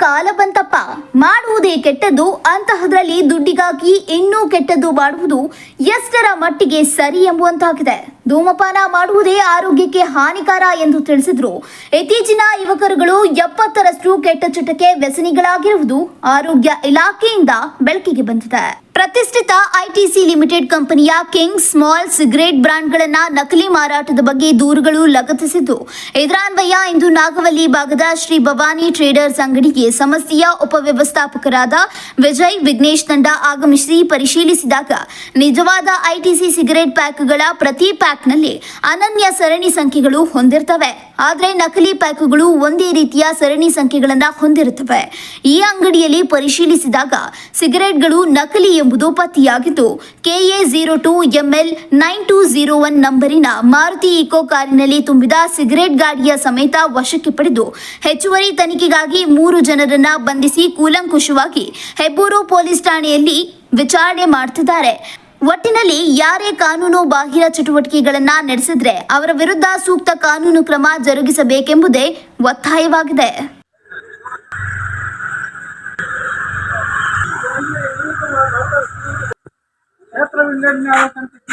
ಕಾಲ ಬಂತಪ್ಪ. ಮಾಡುವುದೇ ಕೆಟ್ಟದ್ದು, ಅಂತಹದ್ರಲ್ಲಿ ದುಡ್ಡಿಗಾಗಿ ಇನ್ನೂ ಕೆಟ್ಟದ್ದು ಮಾಡುವುದು ಎಷ್ಟರ ಮಟ್ಟಿಗೆ ಸರಿ ಎಂಬುವಂತಾಗಿದೆ. ಧೂಮಪಾನ ಮಾಡುವುದೇ ಆರೋಗ್ಯಕ್ಕೆ ಹಾನಿಕಾರ ಎಂದು ತಿಳಿಸಿದ್ರು. ಇತ್ತೀಚಿನ ಯುವಕರುಗಳು ಎಪ್ಪತ್ತರಷ್ಟು ಕೆಟ್ಟ ಚಟಕ್ಕೆ ವ್ಯಸನಿಗಳಾಗಿರುವುದು ಆರೋಗ್ಯ ಇಲಾಖೆಯಿಂದ ಬೆಳಕಿಗೆ ಬಂದಿದೆ. ಪ್ರತಿಷ್ಠಿತ ಐಟಿಸಿ ಲಿಮಿಟೆಡ್ ಕಂಪನಿಯ ಕಿಂಗ್ ಸ್ಮಾಲ್ ಸಿಗರೇಟ್ ಬ್ರಾಂಡ್ಗಳನ್ನ ನಕಲಿ ಮಾರಾಟದ ಬಗ್ಗೆ ದೂರುಗಳು ಲಗತ್ತಿಸಿದ್ದು. ಇದರಾನ್ವಯ ಇಂದು ನಾಗವಲ್ಲಿ ಭಾಗದ ಶ್ರೀ ಭವಾನಿ ಟ್ರೇಡರ್ಸ್ ಅಂಗಡಿಗೆ ಸಂಸ್ಥೆಯ ಉಪವ್ಯವಸ್ಥಾಪಕರಾದ ವಿಜಯ್ ವಿಘ್ನೇಶ್ ತಂಡ ಆಗಮಿಸಿ ಪರಿಶೀಲಿಸಿದಾಗ, ನಿಜವಾದ ಐಟಿಸಿ ಸಿಗರೇಟ್ ಪ್ಯಾಕ್ಗಳ ಪ್ರತಿ ಪ್ಯಾಕ್ನಲ್ಲಿ ಅನನ್ಯ ಸರಣಿ ಸಂಖ್ಯೆಗಳು ಹೊಂದಿರ್ತವೆ. ಆದರೆ ನಕಲಿ ಪ್ಯಾಕ್ಗಳು ಒಂದೇ ರೀತಿಯ ಸರಣಿ ಸಂಖ್ಯೆಗಳನ್ನ ಹೊಂದಿರುತ್ತವೆ. ಈ ಅಂಗಡಿಯಲ್ಲಿ ಪರಿಶೀಲಿಸಿದಾಗ, ಸಿಗರೇಟ್ಗಳು ನಕಲಿ ಎಂಬುದು ಪತ್ತೆಯಾಗಿದ್ದು KA zero two ML nine two zero one ನಂಬರಿನ Maruti eco ಕಾರಿನಲ್ಲಿ ತುಂಬಿದ ಸಿಗರೇಟ್ ಗಾಡಿಯ ಸಮೇತ ವಶಕ್ಕೆ ಪಡೆದು, ಹೆಚ್ಚುವರಿ ತನಿಖೆಗಾಗಿ ಮೂರು ಜನರನ್ನ ಬಂಧಿಸಿ ಕೂಲಂಕುಷವಾಗಿ ಹೆಬ್ಬೂರು ಪೊಲೀಸ್ ಠಾಣೆಯಲ್ಲಿ ವಿಚಾರಣೆ ಮಾಡ್ತಿದ್ದಾರೆ. ಒಟ್ಟಿನಲ್ಲಿ ಯಾರೇ ಕಾನೂನು ಬಾಹಿರ ಚಟುವಟಿಕೆಗಳನ್ನ ನಡೆಸಿದ್ರೆ ಅವರ ವಿರುದ್ಧ ಸೂಕ್ತ ಕಾನೂನು ಕ್ರಮ ಜರುಗಿಸಬೇಕೆಂಬುದೇ ಒತ್ತಾಯವಾಗಿದೆ. লেন না ওখান থেকে